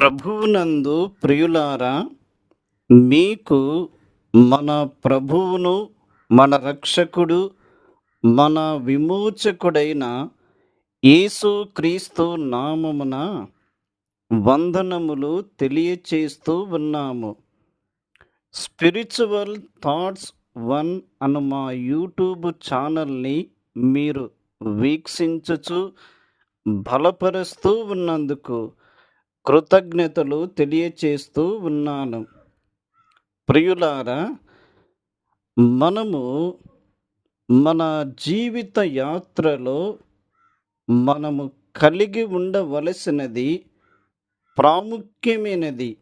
ప్రభువునందు ప్రియులారా మీకు మన ప్రభువును మన రక్షకుడు మన విమోచకుడైన యేసు క్రీస్తు నామమున వందనములు తెలియచేస్తూ ఉన్నాము. స్పిరిచువల్ థాట్స్ వన్ అను మా యూట్యూబ్ ఛానల్ని మీరు వీక్షించుచు బలపరుస్తూ ఉన్నందుకు కృతజ్ఞతలు తెలియచేస్తూ ఉన్నాను. ప్రియులారా మనము మన జీవిత యాత్రలో మనము కలిగి ఉండవలసినది ప్రాముఖ్యమైనది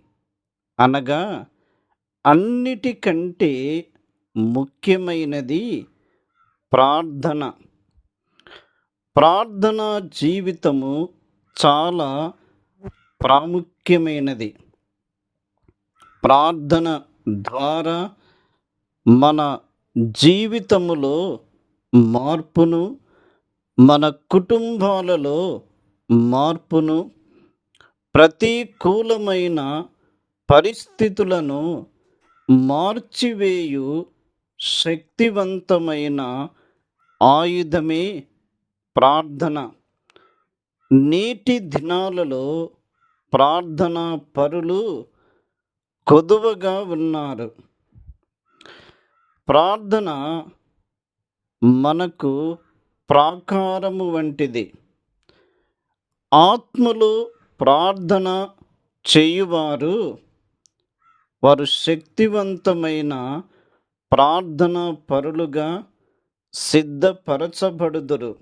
అనగా అన్నిటికంటే ముఖ్యమైనది ప్రార్థన. ప్రార్థన జీవితము చాలా ప్రాముఖ్యమైనది. ప్రార్థన ద్వారా మన జీవితములో మార్పును మన కుటుంబాలలో మార్పును ప్రతికూలమైన పరిస్థితులను మార్చివేయు శక్తివంతమైన ఆయుధమే ప్రార్థన. నేటి దినాలలో ప్రార్థన పరులు కొదువగా ఉన్నారు. ప్రార్థన మనకు ప్రాకారము వంటిది. ఆత్మలు ప్రార్థన చేయువారు వారు శక్తివంతమైన ప్రార్థన పరులుగా సిద్ధపరచబడుదురు.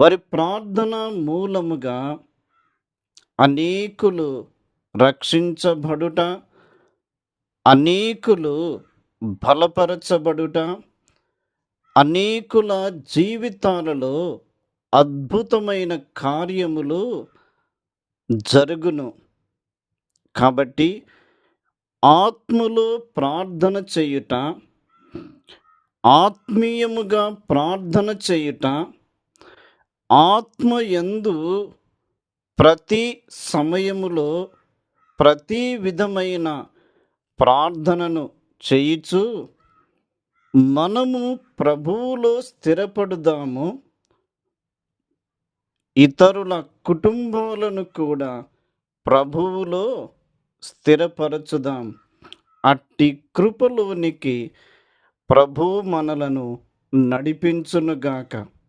వారి ప్రార్థన మూలముగా అనేకులు రక్షించబడుట అనేకులు బలపరచబడుట అనేకుల జీవితాలలో అద్భుతమైన కార్యములు జరుగును. కాబట్టి ఆత్మలో ప్రార్థన చేయుట ఆత్మీయముగా ప్రార్థన చేయుట ఆత్మ యందు ప్రతి సమయములో ప్రతి విధమైన ప్రార్థనను చేయుచు మనము ప్రభువులో స్థిరపడుదాము. ఇతరుల కుటుంబాలను కూడా ప్రభువులో స్థిరపరచుదాం. అట్టి కృపలోనికి ప్రభు మనలను నడిపించునుగాక.